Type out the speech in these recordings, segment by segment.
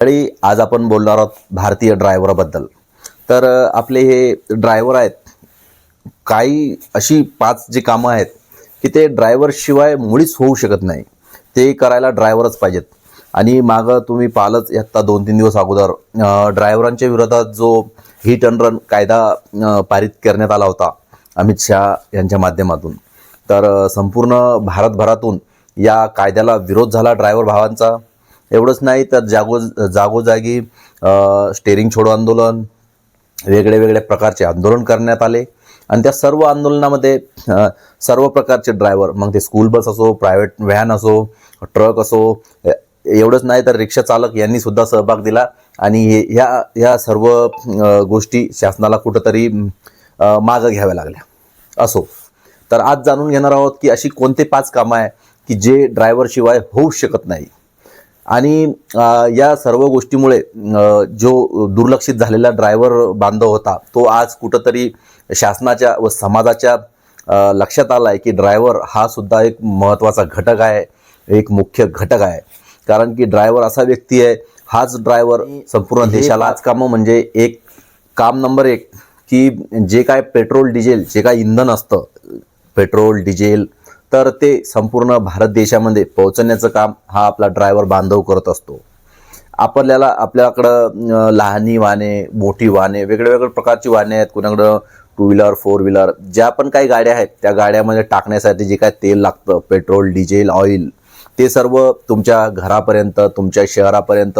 आणि आज आपण बोलणार आहोत भारतीय ड्रायव्हरबद्दल. तर आपले हे ड्रायव्हर आहेत काही अशी पाच जी कामं आहेत की ते ड्रायव्हरशिवाय मुळीच होऊ शकत नाही. ते करायला ड्रायव्हरच पाहिजेत. आणि मागं तुम्ही पाहिलंच आत्ता दोन तीन दिवस अगोदर ड्रायव्हरांच्या विरोधात जो हिट अँड रन कायदा पारित करण्यात आला होता अमित शहा यांच्या माध्यमातून. तर संपूर्ण भारतभरातून या कायद्याला विरोध झाला ड्रायव्हर भावांचा. एवढंच नाही तर जागो जागोजागी स्टेरिंग छोडो आंदोलन वेगळे वेगळ्या प्रकारचे आंदोलन करण्यात आले. आणि त्या सर्व आंदोलनामध्ये सर्व प्रकारचे ड्रायव्हर मग ते स्कूल बस असो प्रायव्हेट व्हॅन असो ट्रक असो एवढंच नाही तर रिक्षा चालक यांनी सुद्धा सहभाग दिला. आणि हे ह्या ह्या सर्व गोष्टी शासनाला कुठंतरी मागं घ्याव्या लागल्या. असो. तर आज जाणून घेणार आहोत की अशी कोणते पाच कामं आहे की जे ड्रायव्हरशिवाय होऊ शकत नाही. आणि या सर्व गोष्टीमुळे जो दुर्लक्षित झालेला ड्रायव्हर बांधव होता तो आज कुठंतरी शासनाच्या व समाजाच्या लक्षात आला आहे की ड्रायव्हर हा सुद्धा एक महत्त्वाचा घटक आहे एक मुख्य घटक आहे. कारण की ड्रायव्हर असा व्यक्ती आहे हाच ड्रायव्हर संपूर्ण देशाला आज कामं म्हणजे एक काम नंबर एक की जे काय पेट्रोल डिझेल जे काय इंधन असतं पेट्रोल डिझेल तर ते संपूर्ण भारत देशामध्ये पोहोचण्याचं काम हा आपला ड्रायव्हर बांधव करत असतो. आपल्याला आपल्याकडं लहानी वाहने मोठी वाहने वेगळ्या वेगळ्या प्रकारची वाहने आहेत. कुणाकडं टू व्हीलर फोर व्हीलर ज्या पण काही गाड्या आहेत त्या गाड्यामध्ये टाकण्यासाठी जे काय तेल लागतं पेट्रोल डिझेल ऑइल ते सर्व तुमच्या घरापर्यंत तुमच्या शहरापर्यंत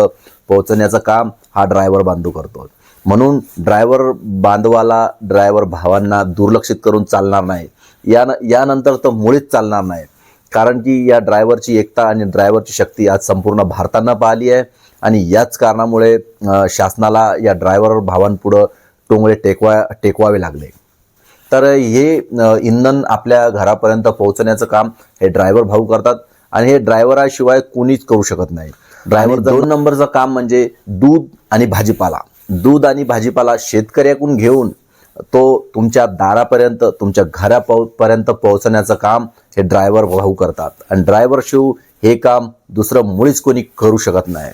पोहोचण्याचं काम हा ड्रायव्हर बांधव करतो. म्हणून ड्रायव्हर बांधवाला ड्रायव्हर भावांना दुर्लक्षित करून चालणार नाही. या यानंतर तर मुळीच चालणार नाही कारण की या ड्रायव्हरची एकता आणि ड्रायव्हरची शक्ती आज संपूर्ण भारतानं पाहिली आहे. आणि याच कारणामुळे शासनाला या ड्रायव्हर भावांपुढं टोंगळे टेकवा टेकवावे लागले. तर हे इंधन आपल्या घरापर्यंत पोहोचण्याचं काम हे ड्रायव्हर भाऊ करतात. आणि हे ड्रायव्हराशिवाय कोणीच करू शकत नाही. ड्रायव्हर दोन नंबरचं काम म्हणजे दूध आणि भाजीपाला. दूध आणि भाजीपाला शेतकऱ्याकडून घेऊन तो तुमच्या दारापर्यंत तुमच्या घरापर्यंत पोहोचण्याचं काम हे ड्रायव्हर भाऊ करतात. आणि ड्रायव्हर शिव हे काम दुसरं मुळीच कोणी करू शकत नाही.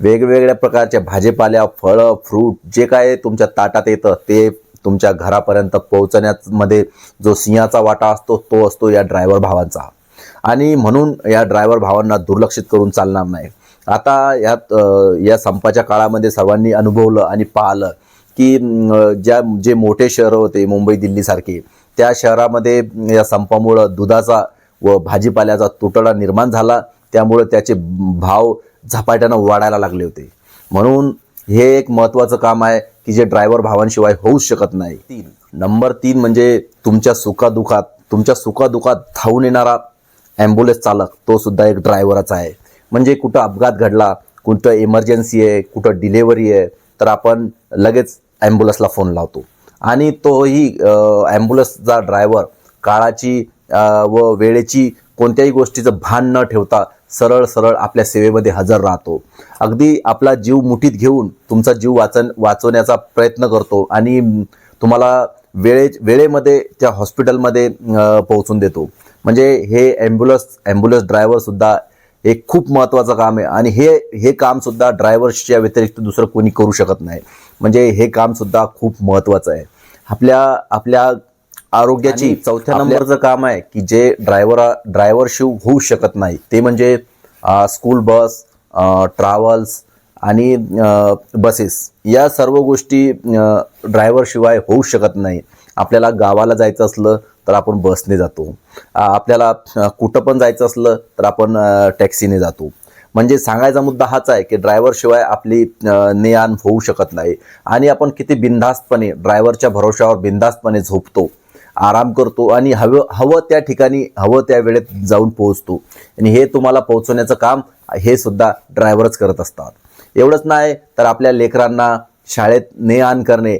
वेगवेगळ्या प्रकारच्या भाजीपाल्या फळं फ्रूट जे काय तुमच्या ताटात येतं ते तुमच्या घरापर्यंत पोहोचण्यामध्ये जो सिंहाचा वाटा असतो तो असतो या ड्रायव्हर भावांचा. आणि म्हणून या ड्रायव्हर भावांना दुर्लक्षित करून चालणार नाही. आता यात या संपाच्या काळामध्ये सर्वांनी अनुभवलं आणि पाहिलं की ज्या जे मोठे शहरं होते मुंबई दिल्लीसारखे त्या शहरामध्ये या संपामुळं दुधाचा व भाजीपाल्याचा तुटडा निर्माण झाला. त्यामुळे त्याचे भाव झपाट्यानं वाढायला लागले होते. म्हणून हे एक महत्त्वाचं काम आहे की जे ड्रायव्हर भावांशिवाय होऊच शकत नाही. तीन नंबर तीन म्हणजे तुमच्या सुखादुखात तुमच्या सुखादुखात धावून येणारा ॲम्ब्युलन्स चालक तो सुद्धा एक ड्रायव्हरच आहे. म्हणजे कुठं अपघात घडला कुठं इमर्जन्सी आहे कुठं डिलेवरी आहे तर आपण लगेच ॲम्ब्युलन्सला फोन लावतो. आणि तोही ॲम्ब्युलन्सचा ड्रायव्हर काळाची व वेळेची कोणत्याही गोष्टीचं भान न ठेवता सरळ सरळ आपल्या सेवेमध्ये हजर राहतो. अगदी आपला जीव मुठीत घेऊन तुमचा जीव वाचन वाचवण्याचा प्रयत्न करतो आणि तुम्हाला वेळे वेळेमध्ये त्या हॉस्पिटलमध्ये पोहोचून देतो. म्हणजे हे ॲम्ब्युलन्स ॲम्ब्युलन्स ड्रायव्हरसुद्धा एक खूप महत्त्वाचं काम आहे. आणि हे हे कामसुद्धा ड्रायव्हर्सच्या व्यतिरिक्त दुसरं कोणी करू शकत नाही. म्हणजे हे कामसुद्धा खूप महत्त्वाचं आहे. आपल्या आपल्या आरोग्याची चौथ्या नंबरचं काम आहे की जे ड्रायव्हर ड्रायव्हर शिव होऊ शकत नाही ते म्हणजे स्कूल बस ट्रॅव्हल्स आणि बसेस या सर्व गोष्टी ड्रायव्हर शिवाय होऊ शकत नाही. आपल्याला गावाला जायचं असलं तर आपण बसने जातो. आपल्याला कुठं पण जायचं असलं तर आपण टॅक्सीने जातो. म्हणजे सांगायचा मुद्दा हाच आहे की ड्रायव्हरशिवाय आपली ने आण होऊ शकत नाही. आणि आपण किती बिनधास्तपणे ड्रायव्हरच्या भरोशावर बिनधास्तपणे झोपतो आराम करतो आणि हवं हवं त्या ठिकाणी हवं त्या वेळेत जाऊन पोहोचतो. आणि हे तुम्हाला पोहोचवण्याचं काम हे सुद्धा ड्रायव्हरच करत असतात. एवढंच नाही तर आपल्या लेकरांना शाळेत ने आण करणे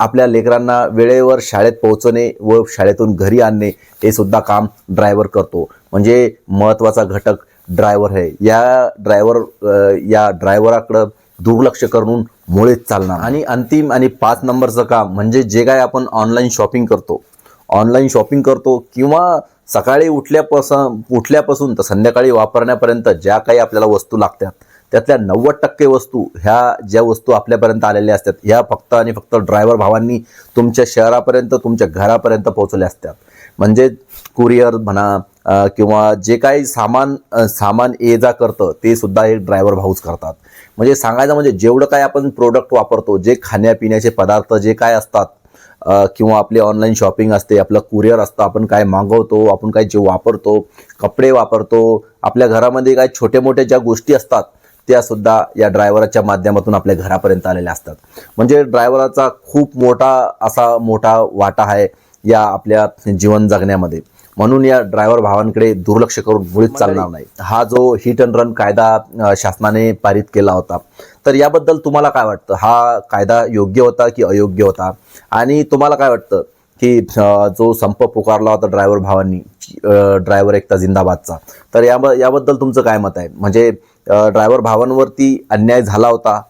आपल्या लेकरांना वेळेवर शाळेत पोहोचवणे व शाळेतून घरी आणणे हे सुद्धा काम ड्रायव्हर करतो. म्हणजे महत्त्वाचा घटक ड्रायव्हर आहे. या ड्रायव्हर या ड्रायव्हराकडं दुर्लक्ष करून मुळेच चालणार आणि अंतिम आणि पाच नंबरचं काम म्हणजे जे काय आपण ऑनलाईन शॉपिंग करतो. ऑनलाईन शॉपिंग करतो किंवा सकाळी उठल्यापासून उठल्यापासून तर संध्याकाळी वापरण्यापर्यंत ज्या काही आपल्याला वस्तू लागतात त्यातल्या नव्वद टक्के वस्तू ह्या ज्या वस्तू आपल्यापर्यंत आलेल्या असतात ह्या फक्त आणि फक्त ड्रायव्हर भावांनी तुमच्या शहरापर्यंत तुमच्या घरापर्यंत पोहोचल्या असतात. म्हणजे कुरिअर म्हणा किंवा जे काही सामान सामान ये जा करतं ते सुद्धा एक ड्रायव्हर भाऊच करतात. म्हणजे सांगायचं म्हणजे जेवढं काय आपण प्रोडक्ट वापरतो जे खाण्यापिण्याचे पदार्थ जे काय असतात किंवा आपली ऑनलाईन शॉपिंग असते आपलं कुरिअर असतं आपण काय मागवतो आपण काय जे वापरतो कपडे वापरतो आपल्या घरामध्ये काय छोटे मोठे ज्या गोष्टी असतात त्या सुद्धा या ड्रायव्हरच्या माध्यमातून आपल्या घरापर्यंत आलेल्या असतात. म्हणजे ड्रायव्हराचा खूप मोठा असा मोठा वाटा आहे या आपल्या जीवन जगण्यामध्ये. म्हणून या ड्रायव्हर भावांकडे दुर्लक्ष करून मुळीच चालणार नाही. हा जो हिट अँड रन कायदा शासनाने पारित केला होता तर याबद्दल तुम्हाला काय वाटतं? हा कायदा योग्य होता की अयोग्य होता? आणि तुम्हाला काय वाटतं की जो संप पुकारला होता ड्रायव्हर भावांनी ड्रायव्हर एकता जिंदाबादचा तर या याबद्दल तुमचं काय मत आहे? म्हणजे ड्रायव्हर भावांवरती अन्याय झाला होता.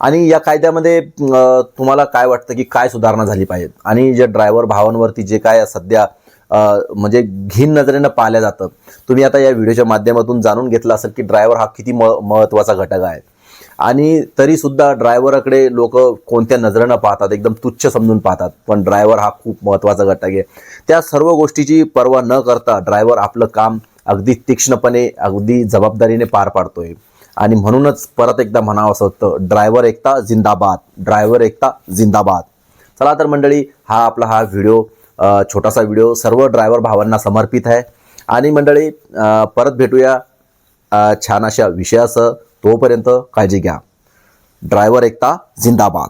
आणि या कायद्यामध्ये तुम्हाला काय वाटतं की काय सुधारणा झाली पाहिजे? आणि जे ड्रायव्हर भावांवरती जे काय सध्या म्हणजे घीन नजरेनं पाहिलं जातं तुम्ही आता या व्हिडिओच्या माध्यमातून जाणून घेतलं असेल की ड्रायव्हर हा किती म महत्त्वाचा घटक आहे. आणि तरीसुद्धा ड्रायव्हरकडे लोक कोणत्या नजरेनं पाहतात? एकदम तुच्छ समजून पाहतात पण ड्रायव्हर हा खूप महत्त्वाचा घटक आहे. त्या सर्व गोष्टीची पर्वा न करता ड्रायव्हर आपलं काम अगदी तीक्ष्णपणे अगदी जबाबदारीने पार पाडतोय. आणि म्हणूनच परत एकदा म्हणावं असं होतं ड्रायव्हर एकता जिंदाबाद. ड्रायव्हर एकता जिंदाबाद. चला तर मंडळी हा आपला हा व्हिडिओ छोटासा व्हिडिओ सर्व ड्रायव्हर भावांना समर्पित आहे. आणि मंडळी परत भेटूया छान अशा विषयासह. तोपर्यंत काळजी घ्या. ड्रायव्हर एकता जिंदाबाद.